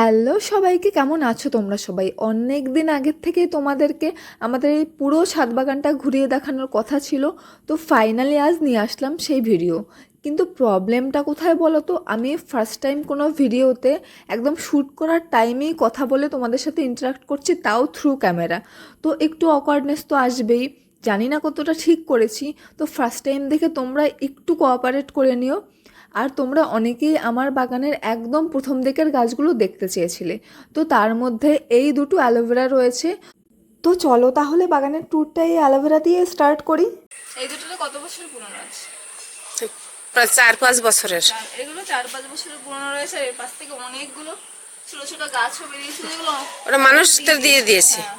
Hello সবাইকে, কেমন আছো তোমরা সবাই? অনেক দিন আগের থেকেই তোমাদেরকে আমাদের এই পুরো ছাদ বাগানটা ঘুরিয়ে দেখানোর কথা ছিল, তো ফাইনালি আজ নিয়ে আসলাম সেই ভিডিও কিন্তু প্রবলেমটা কোথায় বলো তো আমি ফার্স্ট টাইম কোনো ভিডিওতে একদম শ্যুট করার টাইমেই কথা বলে তোমাদের সাথে ইন্টারাক্ট করছি তাও থ্রু ক্যামেরা তো একটু অকওয়ার্ডনেস তো আসবেই, জানি না কতটা ঠিক করেছি, তো ফার্স্ট টাইম দেখে তোমরা একটু কোঅপারেট করে নিও। আর তোমরা অনেকেই আমার বাগানের একদম প্রথম দিকের গাছগুলো দেখতে চেয়েছিলে। তো তার মধ্যে এই দুটো অ্যালোভেরা রয়েছে। তো চলো তাহলে বাগানের ট্যুরটা এই অ্যালোভেরা দিয়ে স্টার্ট করি। এই দুটো কত বছর পুরনো আছে? প্রায় চার পাঁচ বছরের। এগুলো চার পাঁচ বছরের পুরনো রয়েছে এর পাশ থেকে অনেকগুলো ছোট ছোট গাছও বেরিয়েছিল এগুলো ওরা মানুষদের দিয়ে দিয়েছে। হ্যাঁ।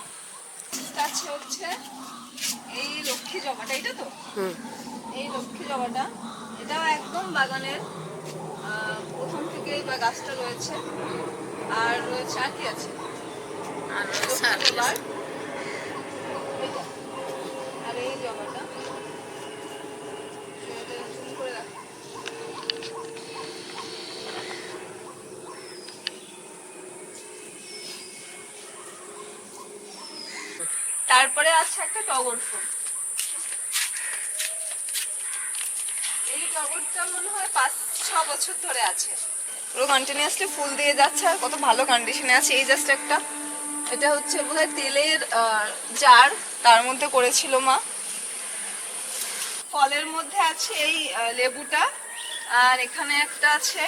আছে হচ্ছে এই লক্ষ্মী জবাটা এটা তো? হুম। এই লক্ষ্মী জবাটা। এটাও একদম বাগানের প্রথম থেকেই বা গাছটা রয়েছে। আর রয়েছে আর কি আছে? লক্ষ্মী আর এই জবাটা। তারপরে আছে একটা টগর ফুল। টগরটা মনে হয় পাঁচ ছ বছর ধরে আছে। পুরো কন্টিনিউয়াসলি ফুল দিয়ে যাচ্ছে আর কত ভালো কন্ডিশনে আছে। এই জাস্ট একটা। এটা হচ্ছে বোধহয় তেলের জার তার মধ্যে করেছিল মা। ফলের মধ্যে আছে এই লেবুটা। আর এখানে একটা আছে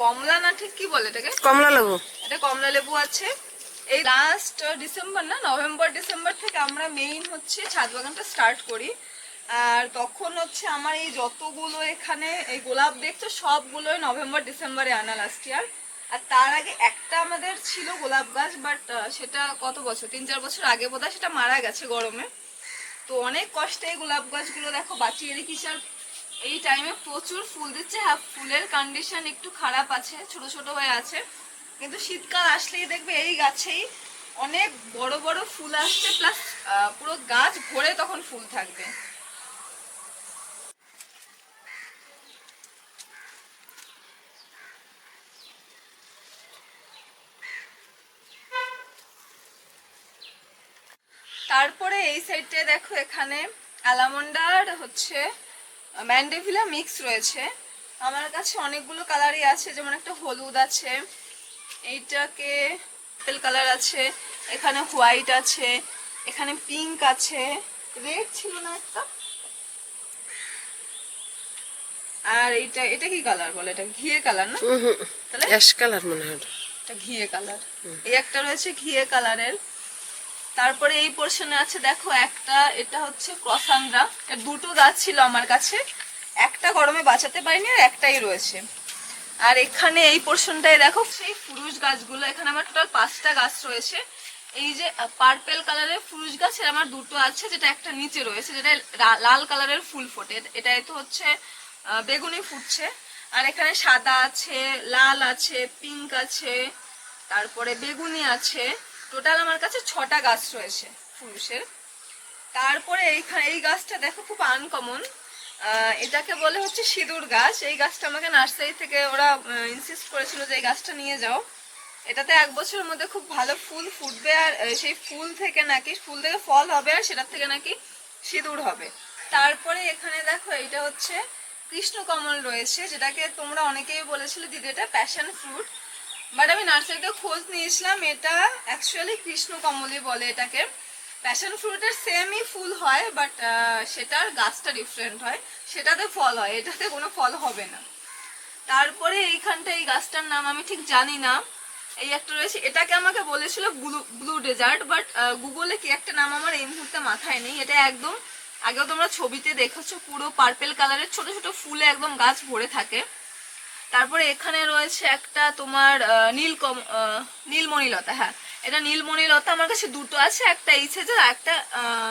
কমলা না ঠিক কি বলে এটাকে? কমলা লেবু। এটা কমলা লেবু আছে। এই লাস্ট ডিসেম্বর না নভেম্বর ডিসেম্বর থেকে আমরা মেইন হচ্ছে ছাদ বাগানটা স্টার্ট করি। আর তখন হচ্ছে আমার এই যতগুলো এখানে এই গোলাপ দেখছ, সবগুলোই নভেম্বর, ডিসেম্বরে আনা লাস্ট ইয়ার আর তার আগে একটা আমাদের ছিল গোলাপ গাছ বাট সেটা কত বছর? তিন, চার বছর আগে বোধহয় সেটা মারা গেছে গরমে। তো অনেক কষ্টে এই গোলাপ গাছগুলো দেখো, বাঁচিয়ে রেখেছি। আর এই টাইমে প্রচুর ফুল দিচ্ছে। হ্যাঁ ফুলের কন্ডিশন একটু খারাপ আছে, ছোট ছোট হয়ে আছে। কিন্তু শীতকাল আসলেই দেখবে এই গাছেই অনেক বড় বড় ফুল আসছে। প্লাস পুরো গাছ ভরে তখন ফুল থাকবে। তারপরে এই সাইডে দেখো এখানে অ্যালামন্ডার হচ্ছে ম্যান্ডেভিলা মিক্স রয়েছে। আমার কাছে অনেকগুলো কালারই আছে যেমন একটা হলুদ আছে এইটাকে পেল কালার আছে এখানে হোয়াইট আছে এখানে পিঙ্ক আছে রেড ছিল না একটা? আর এইটা এটা কি কালার বলে? এটা ঘিয়ে কালার না? তাহলে অ্যাশ কালার মনে হয় এটা ঘিয়ে কালার এই একটা রয়েছে ঘিয়ে কালারের তারপরে এই পোর্শনে আছে, দেখো একটা, এটা হচ্ছে ক্রসান্দ্রা দুটো গাছ ছিল আমার কাছে। একটা গরমে বাঁচাতে পারিনি আর একটাই রয়েছে। আর এখানে এই পোর্শনটায় দেখো, সেই ফুরুষ গাছগুলো, এখানে আমার টোটাল পাঁচটা গাছ রয়েছে। এই যে পার্পেল কালারের ফুরুষ গাছের আমার দুটো আছে, যেটা একটা নিচে রয়েছে, যেটা লাল কালারের ফুল ফোটে। এটা তো হচ্ছে বেগুনি ফুটছে। আর এখানে সাদা আছে, লাল আছে পিঙ্ক আছে, তারপরে বেগুনি আছে। টোটাল আমার কাছে ছটা গাছ রয়েছে পুরুষের তারপরে এইখানে, এই গাছটা দেখো খুব আনকমন এটাকে বলে হচ্ছে সিঁদুর গাছ। এই গাছটা আমাকে নার্সারি থেকে ওরা ইনসিস্ট করেছিল যে এই গাছটা নিয়ে যাও। এটাতে এক বছরের মধ্যে খুব ভালো ফুল ফুটবে আর সেই ফুল থেকে নাকি, ফুল থেকে ফল হবে আর সেটার থেকে নাকি সিঁদুর হবে। তারপরে এখানে দেখো এটা হচ্ছে কৃষ্ণকমল রয়েছে, যেটাকে তোমরা অনেকেই বলেছিলে, দিদি, এটা প্যাশন ফ্রুট বাট আমি নার্সারিতে খোঁজ নিয়েছিলাম, এটা অ্যাকচুয়ালি কৃষ্ণকমলই বলে এটাকে। প্যাশন ফ্রুটের সেমই ফুল হয় বাট সেটার গাছটা ডিফারেন্ট হয়। সেটাতে ফল হয়, এটাতে কোনো ফল হবে না। তারপরে এইখানটা, এই গাছটার নাম আমি ঠিক জানি না। এই একটা রয়েছে, এটাকে আমাকে বলেছিল ব্লু ব্লু ডেজার্ট বাট গুগলে কি একটা নাম আমার এই মুহূর্তে মাথায় নেই। এটা একদম, আগেও তোমরা ছবিতে দেখেছ, পুরো পার্পেল কালারের ছোট ছোট ফুলে একদম গাছ ভরে থাকে। তারপরে এখানে রয়েছে একটা তোমার নীলকম নীলমণিলতা হ্যাঁ। এটা নীলমণিলতা, আমার কাছে দুটো আছে, একটা এই সাইজের একটা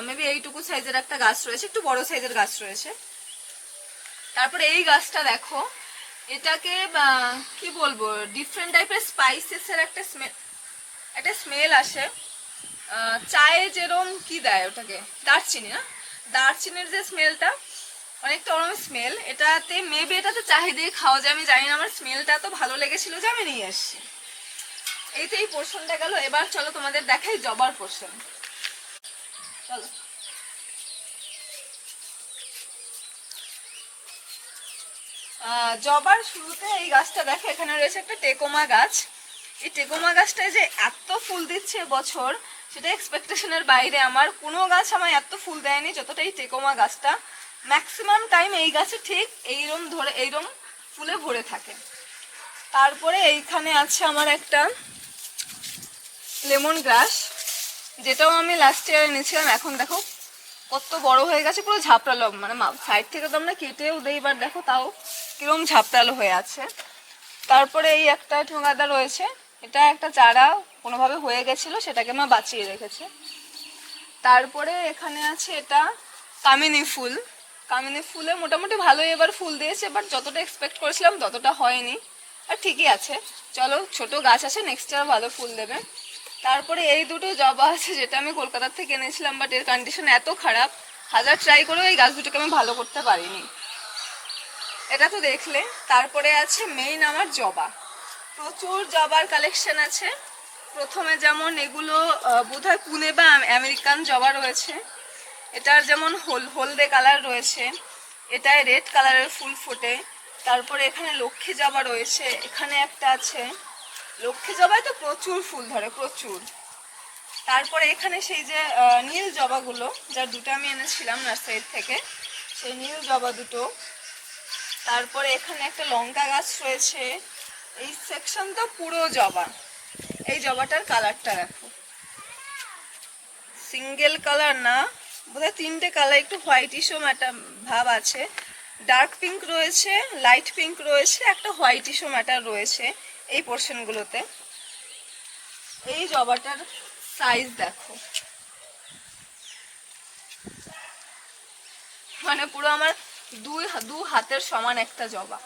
মেবি এইটুকু সাইজের একটা গাছ রয়েছে, একটু বড় সাইজের গাছ রয়েছে। তারপরে এই গাছটা দেখো, এটাকে কি বলব ডিফারেন্ট টাইপের স্পাইসেস এর একটা স্মেল একটা স্মেল আসে। চায়ে যেরম কি দেয় ওটাকে? দারচিনি, না? দারচিনির যে স্মেলটা অনেকটা ওরম স্মেল এটাতে মেবি এটাতে চাহিদা খাওয়া যায়, আমি জানি না, আমার স্মেলটা তো ভালো লেগেছিল যে আমি নিয়ে এসেছি এই তো এই পোর্শনটা গেল। এবার চলো তোমাদের দেখাই জবার পোর্শন চলো। জবার শুরুতে এই গাছটা দেখো, এখানে রয়েছে একটা টেকোমা গাছ। এই টেকোমা গাছটায় যে এত ফুল দিচ্ছে বছর, সেটা এক্সপেকটেশনের বাইরে। আমার কোনো গাছ আমায় এত ফুল দেয়নি, যতটা এই টেকোমা গাছটা। ম্যাক্সিমাম টাইম এই গাছে ঠিক এইরম ধরে, এইরম ফুলে ভরে থাকে। তারপরে এইখানে আছে আমার একটা লেমন গ্রাস, যেটাও আমি লাস্ট ইয়ার এনেছিলাম, এখন দেখো কত বড় হয়ে গেছে, পুরো ঝাপড়ালো মানে সাইড থেকে তো আমরা কেটেও দেই এবার দেখো তাও কিরম ঝাপড়ালো হয়ে আছে। তারপরে এই একটা ঠোঙাদা রয়েছে, এটা একটা চারা কোনোভাবে হয়ে গেছিল, সেটাকে মা বাঁচিয়ে রেখেছে। তারপরে এখানে আছে এটা কামিনী ফুল। কামিনী ফুলে মোটামুটি ভালোই এবার ফুল দিয়েছে বাট যতটা এক্সপেক্ট করেছিলাম ততটা হয়নি। আর ঠিকই আছে। চলো ছোট গাছ আছে নেক্সট ইয়ার ভালো ফুল দেবে। তারপরে এই দুটো জবা আছে যেটা আমি কলকাতার থেকে এনেছিলাম বাট এর কন্ডিশন এত খারাপ। হাজার ট্রাই করেও এই গাছ দুটোকে আমি ভালো করতে পারিনি। এটা তো দেখলে। তারপরে আছে মেইন আমার জবা। প্রচুর জবার কালেকশন আছে। প্রথমে যেমন এগুলো আহ, বোধহয় পুনে বা আমেরিকান জবা রয়েছে। এটার যেমন হোল, হলদে কালার রয়েছে, এটায় রেড কালারের ফুল ফোটে। তারপরে এখানে লক্ষ্মী জবা রয়েছে, এখানে একটা আছে। লক্ষ্মী জবায় তো প্রচুর ফুল ধরে, প্রচুর। তারপরে এখানে সেই যে নীল জবাগুলো, যার দুটো আমি এনেছিলাম নার্সারির থেকে, সেই নীল জবা দুটো। তারপরে এখানে একটা লঙ্কা গাছ রয়েছে। এই সেকশন তো পুরো জবা। এই জবাটার কালারটা দেখো। সিঙ্গেল কালার না। বোধহয় তিনটে কালার একটু হোয়াইটিশও একটা ভাব আছে। ডার্ক পিঙ্ক রয়েছে লাইট পিঙ্ক রয়েছে, একটা হোয়াইটিশও ম্যাটার রয়েছে এই পোর্শনগুলোতে এই জবাটার সাইজ দেখো। মানে পুরো আমার দুই দু হাতের সমান একটা জবা।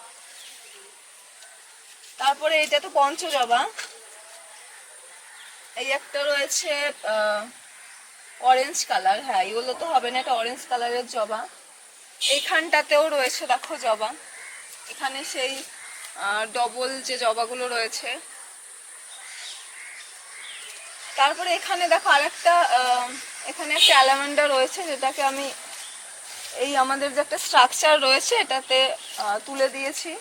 তারপরে এটা তো পঞ্চ জবা এই একটা রয়েছে অরেঞ্জ কালার হ্যাঁ এগুলো তো হবে না, এটা অরেঞ্জ কালারের জবা। এইখানটাতেও রয়েছে, দেখো, জবা। এখানে সেই ডবল যে জবাগুলো রয়েছে। তারপরে এখানে দেখো আরেকটা এখানে একটা অ্যালামেন্ডা রয়েছে, যেটাকে আমি এই আমাদের যে একটা স্ট্রাকচার রয়েছে, এটাতে তুলে দিয়েছি।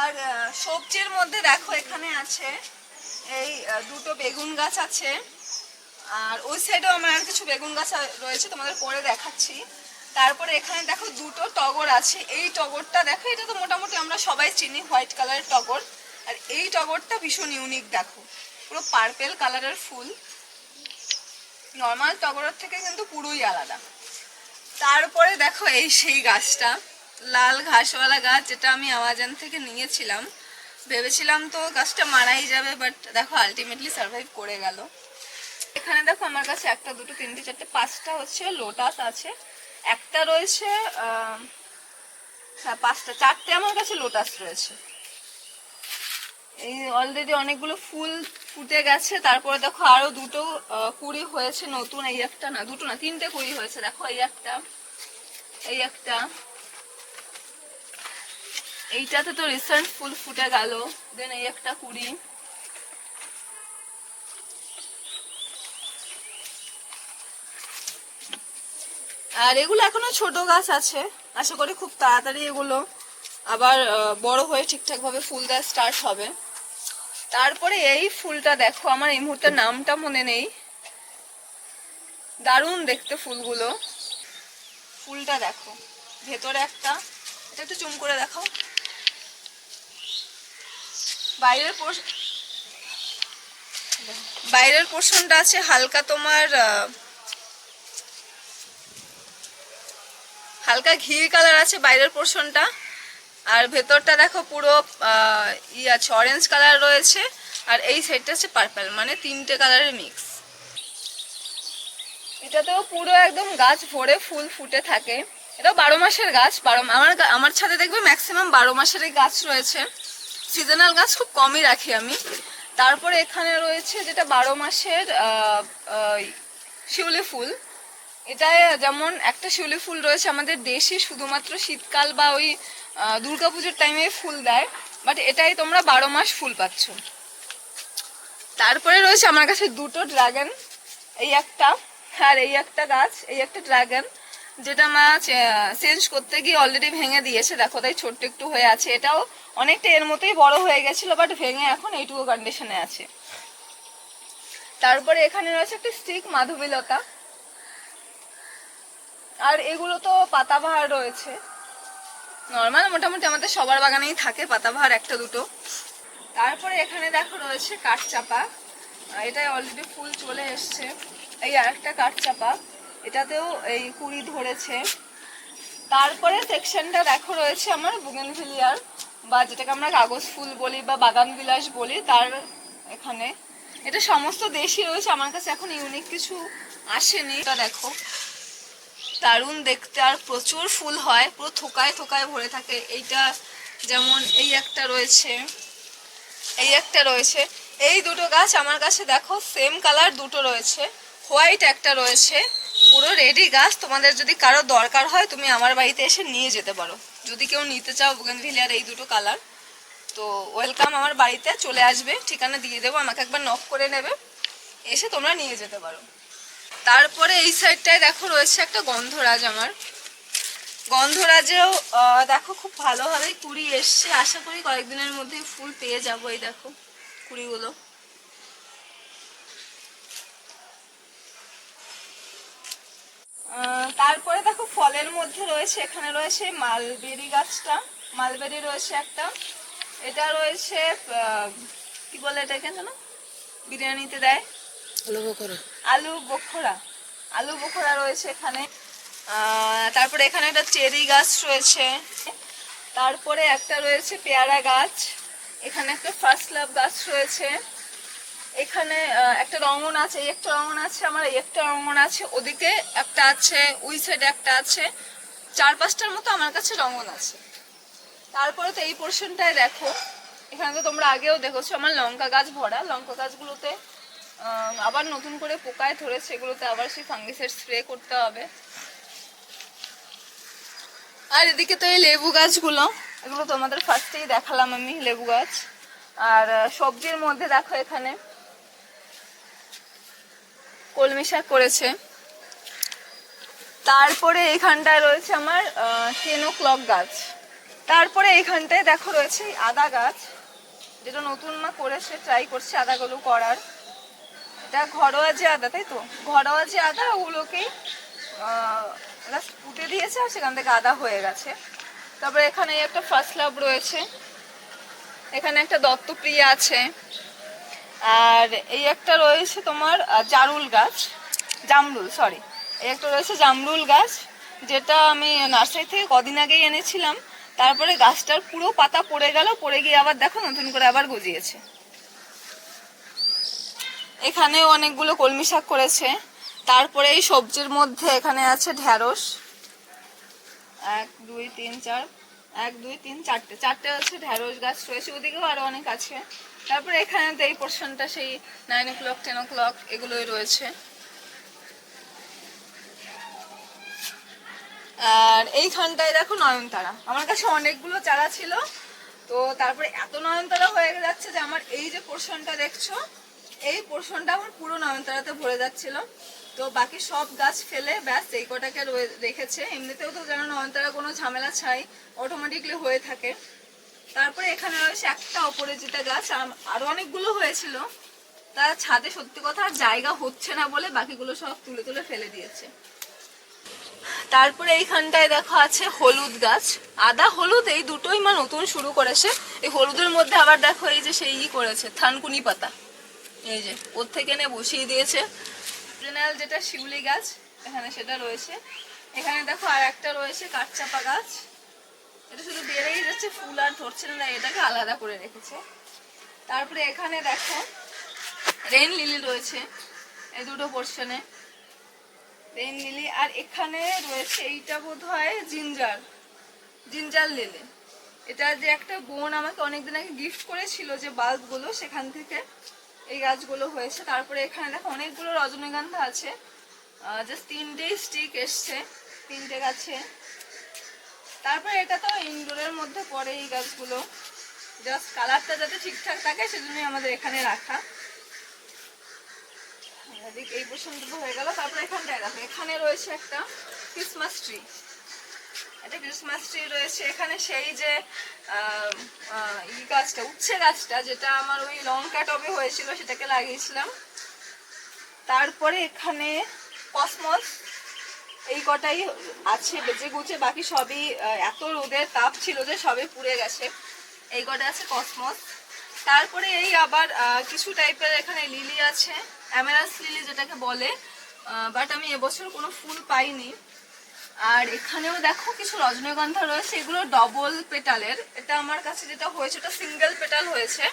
আর সবজির মধ্যে দেখো, এখানে আছে এই দুটো বেগুন গাছ আছে। আর ওই সাইডেও আমার আর কিছু বেগুন গাছ রয়েছে, তোমাদের পরে দেখাচ্ছি। তারপরে এখানে দেখো দুটো টগর আছে। এই টগরটা দেখো, এটা তো মোটামুটি আমরা সবাই চিনি, হোয়াইট কালারের টগর। আর এই টগরটা ভীষণ ইউনিক দেখো। পুরো পার্পেল কালারের ফুল। নর্মাল টগরের থেকে কিন্তু পুরোই আলাদা। তারপরে দেখো এই সেই গাছটা। লাল ঘাসওয়ালা গাছ, যেটা আমি আমাজন থেকে নিয়েছিলাম। ভেবেছিলাম তো গাছটা মারাই যাবে বাট দেখো আলটিমেটলি সার্ভাইভ করে গেল। এখানে দেখো আমার কাছে একটা, দুটো, তিনটে, চারটে, পাঁচটা হচ্ছে লোটাস আছে। একটা রয়েছে হ্যাঁ পাঁচটা, চারটে আমার কাছে লোটাস রয়েছে। এই অলরেডি অনেকগুলো ফুল ফুটে গেছে, তারপরে দেখো আরও দুটো কুড়ি হয়েছে নতুন, এই একটা না, দুটো না, তিনটে কুড়ি হয়েছে, দেখো এই একটা এই একটা। এইটাতে তো রিসেন্ট ফুল ফুটে গেল। দেন এই একটা কুড়ি। আর এগুলো এখনও ছোট গাছ আছে। আশা করি খুব তাড়াতাড়ি এগুলো আবার বড় হয়ে ঠিকঠাক ভাবে ফুল দেওয়া স্টার্ট হবে। তারপরে এই ফুলটা দেখো, আমার এই মুহূর্তে নামটা মনে নেই। দারুণ দেখতে ফুলগুলো। ফুলটা দেখো, ভেতরে একটা। এটা একটু চুম করে দেখাও। বাইরের বাইরের পোর্শনটা আছে হালকা তোমার হালকা ঘি কালার আছে বাইরের পোর্শনটা আর ভেতরটা দেখো পুরো ই আছে অরেঞ্জ কালার রয়েছে। আর এই সাইডটা হচ্ছে পার্পল মানে তিনটে কালারের মিক্স এটাতেও পুরো একদম গাছ ভরে ফুল ফুটে থাকে। এটাও বারো মাসের গাছ, বারো আমার আমার ছাদে দেখবে ম্যাক্সিমাম বারো মাসেরই গাছ রয়েছে। সিজনাল গাছ খুব কমই রাখি আমি। তারপরে এখানে রয়েছে যেটা বারো মাসের শিউলি ফুল। এটায় যেমন একটা শিউলি ফুল রয়েছে আমাদের দেশে শুধুমাত্র শীতকাল বা ওই দুর্গা পুজোর টাইমে ফুল দেয় বাট এটাই তোমরা বারো মাস ফুল পাচ্ছ। তারপরে রয়েছে আমার কাছে দুটো ড্রাগন এই একটা, আর এই একটা গাছ, এই একটা ড্রাগন যেটা মা চেঞ্জ করতে গিয়ে অলরেডি ভেঙে দিয়েছে। দেখো, তাই ছোট্ট একটু হয়ে আছে। এটাও অনেকটা এর মতোই বড় হয়ে গেছিল বাট ভেঙে এখন এইটুকু কন্ডিশনে আছে। তারপরে এখানে রয়েছে একটা স্টিক মাধবীলতা। আর এগুলো তো পাতাবাহার রয়েছে। নর্মাল মোটামুটি আমাদের সবার বাগানেই থাকে পাতাবাহার একটা দুটো। তারপরে এখানে দেখো রয়েছে কাঠচাপা। এটাই অলরেডি ফুল চলে এসছে। এই আর একটা কাঠচাপা। এটাতেও এই কুড়ি ধরেছে। তারপরে সেকশনটা দেখো রয়েছে আমার বুগেনভিলিয়ার বা যেটাকে আমরা কাগজ ফুল বলি বা বাগান বিলাস বলি, তার এখানে। এটা সমস্ত দেশই রয়েছে, আমার কাছে এখন ইউনিক কিছু আসেনি। এটা দেখো। দারুণ দেখতে, আর প্রচুর ফুল হয়, পুরো থোকায় থোকায় ভরে থাকে। এইটা যেমন এই একটা রয়েছে, এই একটা রয়েছে। এই দুটো গাছ আমার কাছে দেখো সেম কালার দুটো রয়েছে। হোয়াইট একটা রয়েছে। পুরো রেডি গাছ তোমাদের যদি কারও দরকার হয়, তুমি আমার বাড়িতে এসে নিয়ে যেতে পারো। যদি কেউ নিতে চাও বুগেনভিলিয়ার এই দুটো কালার তো ওয়েলকাম আমার বাড়িতে চলে আসবে। ঠিকানা দিয়ে দেবো। আমাকে একবার নক করে নেবে। এসে তোমরা নিয়ে যেতে পারো। তারপরে এই সাইডটায় দেখো, রয়েছে একটা গন্ধরাজ আমার। গন্ধরাজেও দেখো, খুব ভালোভাবেই কুড়ি এসছে। আশা করি কয়েকদিনের মধ্যে ফুল পেয়ে যাব। এই দেখো, কুড়িগুলো। তারপরে দেখো ফলের মধ্যে রয়েছে এখানে রয়েছে মালবেরি গাছটা। মালবেরি রয়েছে একটা। এটা রয়েছে কি বলে এটাকে জানো বিরিয়ানিতে দেয়। আলু করো আলু বোখরা আলু বোখরা রয়েছে এখানে। তারপরে এখানে একটা চেরি গাছ রয়েছে। তারপরে একটা রয়েছে পেয়ারা গাছ। এখানে একটা ফার্স্ট লাভ গাছ রয়েছে। এখানে একটা রঙন আছে একটা রঙন আছে, আমার একটা রঙন আছে, ওদিকে একটা আছে, ওই সাইডে একটা আছে, চার পাঁচটার মতো আমার কাছে রঙন আছে। তারপরে তো এই পোর্শনটায় দেখো, এখানে তো তোমরা আগেও দেখেছ, আমার লঙ্কা গাছ ভরা, লঙ্কা গাছগুলোতে আবার নতুন করে পোকায় ধরেছে, এগুলোতে আবার সেই ফাঙ্গিসের স্প্রে করতে হবে। আর এদিকে তো এই লেবু গাছগুলো, এগুলো তোমাদের ফার্স্টেই দেখালাম আমি, লেবু গাছ। আর সবজির মধ্যে দেখো এখানে কলমি শাক করেছে। তারপরে এইখানটায় রয়েছে আমার ও ক্লক গাছ। তারপরে এইখানটায় দেখো রয়েছে আদা গাছ। যেটা নতুন মা করেছে ট্রাই করছে আদাগুলো করার। এটা ঘরোয়া যে আদা, তাই তো? ঘরোয়া যে আদা ওগুলোকেই ফুটে দিয়েছে আর সেখান থেকে আদা হয়ে গেছে। তারপরে এখানে একটা ফার্স্ট লাভ রয়েছে। এখানে একটা দত্তপ্রিয়া আছে। আর এই একটা রয়েছে তোমার জারুল গাছ, জামরুল সরি এই একটা রয়েছে জামরুল গাছ, যেটা আমি নার্সারি থেকে কদিন আগেই এনেছিলাম। তারপরে গাছটার পুরো পাতা পড়ে গেল, পড়ে গিয়ে আবার দেখো, নতুন করে আবার গজিয়েছে। এখানেও অনেকগুলো কলমি শাক করেছে। তারপরে এই সবজির মধ্যে এখানে আছে ঢ্যাঁড়স। এক, দুই, তিন, চার, এক, দুই, তিন, চারটে চারটে আছে ঢ্যাঁড়স গাছ রয়েছে। ওদিকেও আরও অনেক আছে। তারপরে এখানে তো এই পোর্শনটা সেই nine o'clock ten o'clock এগুলোই রয়েছে। আর এইখানটায় দেখো নয়নতারা। আমার কাছে অনেকগুলো চারা ছিল, তো তারপরে এত নয়নতারা হয়ে যাচ্ছে যে আমার এই যে পোর্শনটা দেখছ, এই পোর্শনটা আমার পুরো নয়নতারাতে ভরে যাচ্ছিল। তো বাকি সব গাছ ফেলে ব্যাস, এই কটাকে রেখেছে। এমনিতেও তো যেন নয়নতারা কোনো ঝামেলা ছাই অটোমেটিকলি হয়ে থাকে। তারপরে এখানে রয়েছে একটা অপরাজিতা গাছ, আর অনেকগুলো হয়েছিল। তার ছাদে সত্যি কথা আর জায়গা হচ্ছে না বলে বাকিগুলো সব তুলে তুলে ফেলে দিয়েছে। তারপরে এইখানটায় দেখো আছে হলুদ গাছ। আদা, হলুদ এই দুটোই মা নতুন শুরু করেছে। এই হলুদের মধ্যে আবার দেখো এই যে সেই করেছে, থানকুনি পাতা। এই যে, ওর থেকে এনে বসিয়ে দিয়েছে। জেনারেল যেটা শিউলি গাছ, এখানে সেটা রয়েছে। এখানে দেখো আর একটা রয়েছে কাঠচাপা গাছ। এটা শুধু বেড়েই যাচ্ছে, ফুল আর ধরছে না এটাকে আলাদা করে রেখেছে। তারপরে এখানে দেখো, রেন লিলি রয়েছে এই দুটো পোর্শনে রেন লিলি, আর এখানে রয়েছে এইটা বোধ হয় জিঞ্জার জিঞ্জার লিলি। এটা যে একটা বোন আমাকে অনেকদিন আগে গিফট করেছিল যে বাল্বগুলো সেখান থেকে এই গাছগুলো হয়েছে। তারপরে এখানে দেখো অনেকগুলো রজনীগন্ধা আছে। জাস্ট তিনটেই স্টিক এসছে, তিনটে গাছে। তারপরে এটা তো ইনডোরের মধ্যে পড়ে এই গাছগুলো। জাস্ট কালারটা যাতে ঠিকঠাক থাকে, সেজন্যই আমাদের এখানে রাখা। এই পোর্শনটুকু হয়ে গেল, তারপরে এখানটায় দেখো এখানে রয়েছে একটা ক্রিসমাস ট্রি এটা ক্রিসমাস ট্রি রয়েছে। এখানে সেই যে ই গাছটা, উচ্ছে গাছটা, যেটা আমার ওই লঙ্কা টবে হয়েছিল, সেটাকে লাগিয়েছিলাম। তারপরে এখানে কসমস এই কটাই আছে বেঁচে গুছে বাকি সবই এত রোদের তাপ ছিল যে সবে পুড়ে গেছে। এই কটা আছে কসমস। তারপরে এই আবার কিছু টাইপের এখানে লিলি আছে অ্যামেরাস লিলি যেটাকে বলে বাট আমি এবছর কোনো ফুল পাইনি। আর এখানেও দেখো কিছু রজনীগন্ধা রয়েছে, এগুলো ডবল পেটালের এটা আমার কাছে যেটা হয়েছে, এটা সিঙ্গেল পেটাল হয়েছে।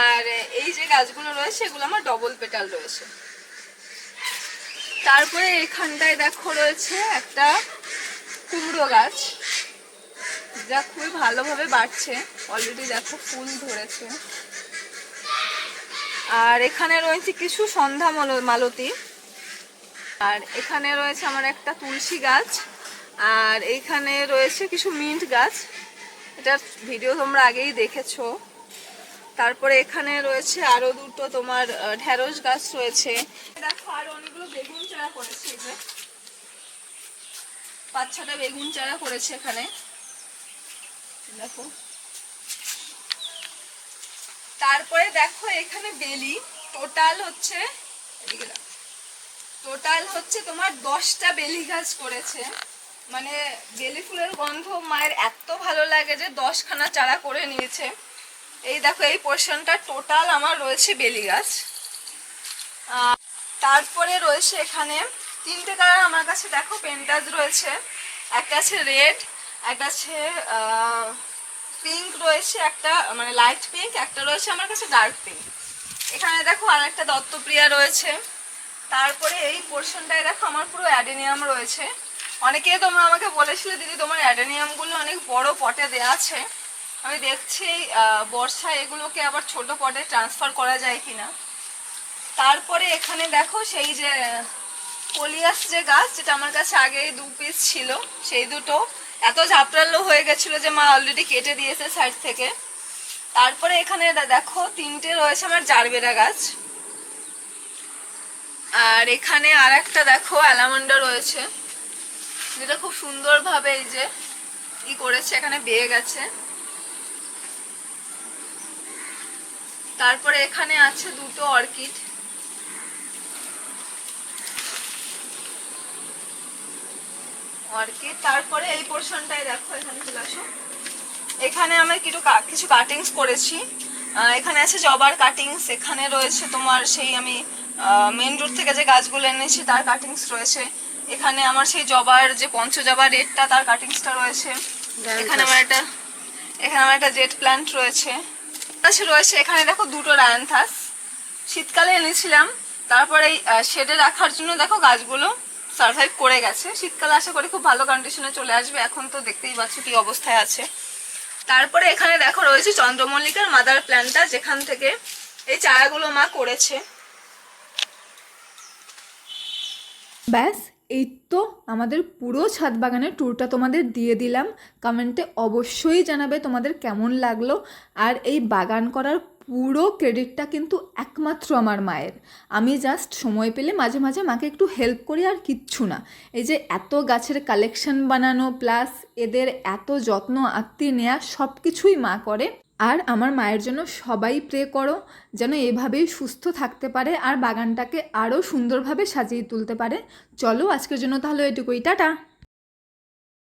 আর এই যে গাছগুলো রয়েছে, এগুলো আমার ডবল পেটাল রয়েছে। তারপরে এখানটায় দেখো রয়েছে একটা কুমড়ো গাছ। যা খুবই ভালোভাবে বাড়ছে। অলরেডি দেখো ফুল ধরেছে। আর এখানে রয়েছে কিছু সন্ধ্যা মাল- মালতী। আর এখানে রয়েছে আমার একটা তুলসী গাছ। আর এইখানে রয়েছে কিছু মিন্ট গাছ। এটার ভিডিও তোমরা আগেই দেখেছ। তারপরে এখানে রয়েছে আরও দুটো তোমার ঢেঁড়স গাছ রয়েছে। দেখো আরও অনেকগুলো বেগুন চারা করেছে পাঁচ ছটা বেগুন চারা করেছে এখানে। দেখো। তারপরে দেখো এখানে বেলি। টোটাল হচ্ছে টোটাল হচ্ছে তোমার দশটা বেলি গাছ করেছে মানে বেলি ফুলের গন্ধ মায়ের এত ভালো লাগে যে দশখানা চারা করে নিয়েছে। এই দেখো, এই পোর্শনটা টোটাল আমার রয়েছে বেলি গাছ। তারপরে রয়েছে এখানে তিনটে কালার আমার কাছে দেখো পেন্টাজ রয়েছে, একটা আছে রেড একটা আছে পিঙ্ক রয়েছে, একটা মানে লাইট পিঙ্ক একটা রয়েছে আমার কাছে ডার্ক পিঙ্ক এখানে দেখো আর একটা দত্তপ্রিয়া রয়েছে। তারপরে এই পোর্শনটায় দেখো আমার পুরো অ্যাডেনিয়াম রয়েছে। অনেকে তোমরা আমাকে বলেছিলে, দিদি, তোমার অ্যাডেনিয়ামগুলো অনেক বড় পটে দেওয়া আছে। আমি দেখছি আহ, বর্ষায় এগুলোকে আবার ছোট পটে ট্রান্সফার করা যায় কিনা। তারপরে এখানে দেখো সেই যে কলিয়াস যে গাছ যেটা আমার কাছে আগে দু পিস ছিল সেই দুটো। এত ঝাপড়ালো হয়ে গেছিল যে মা অলরেডি কেটে দিয়েছে সাইড থেকে। তারপরে এখানে দেখো তিনটে রয়েছে আমার জারবেরা গাছ। আর এখানে আর একটা দেখো অ্যালামন্ডা রয়েছে। যেটা খুব সুন্দরভাবে এই যে ই করেছে এখানে বেয়ে গেছে। তারপরে এখানে আছে দুটো অর্কিড। অর্কিড তারপরে এই পোর্শনটাই দেখো এখানে চলে আসো। এখানে আমি কিছু কিছু কাটিংস করেছি। এখানে আছে জবার কাটিংস এখানে রয়েছে তোমার সেই আমি মেন রোড থেকে যে গাছগুলো এনেছি তার কাটিংস রয়েছে। এখানে আমার সেই জবার যে পঞ্চজবা রেডটা তার কাটিংসটা রয়েছে। এখানে আমার একটা এখানে আমার একটা জেট প্ল্যান্ট রয়েছে। এখানে দেখো দুটো রায়ানথাস। শীতকালে এনেছিলাম। তারপরে শেডে রাখার জন্য দেখো গাছগুলো সার্ভাইভ করে গেছে। শীতকালে আশা করি খুব ভালো কন্ডিশনে চলে আসবে। এখন তো দেখতেই পাচ্ছ কি অবস্থায় আছে। তারপরে এখানে দেখো রয়েছে চন্দ্রমল্লিকার মাদার প্ল্যান্টটা যেখান থেকে এই চারাগুলো মা করেছে। ব্যাস এই তো আমাদের পুরো ছাদ বাগানের ট্যুরটা তোমাদের দিয়ে দিলাম। কমেন্টে অবশ্যই জানাবে তোমাদের কেমন লাগল। আর এই বাগান করার পুরো ক্রেডিটটা কিন্তু একমাত্র আমার মায়ের। আমি জাস্ট সময় পেলে মাঝে মাঝে মাকে একটু হেল্প করি আর কিচ্ছু না। এই যে এত গাছের কালেকশন বানানো প্লাস এদের এত যত্ন আত্মি নেওয়া সব কিছুই মা করে। আর আমার মায়ের জন্য সবাই প্রে করো যেন এভাবেই সুস্থ থাকতে পারে আর বাগানটাকে আরও সুন্দরভাবে সাজিয়ে তুলতে পারে। চলো আজকের জন্য তাহলে এটুকুই। টাটা!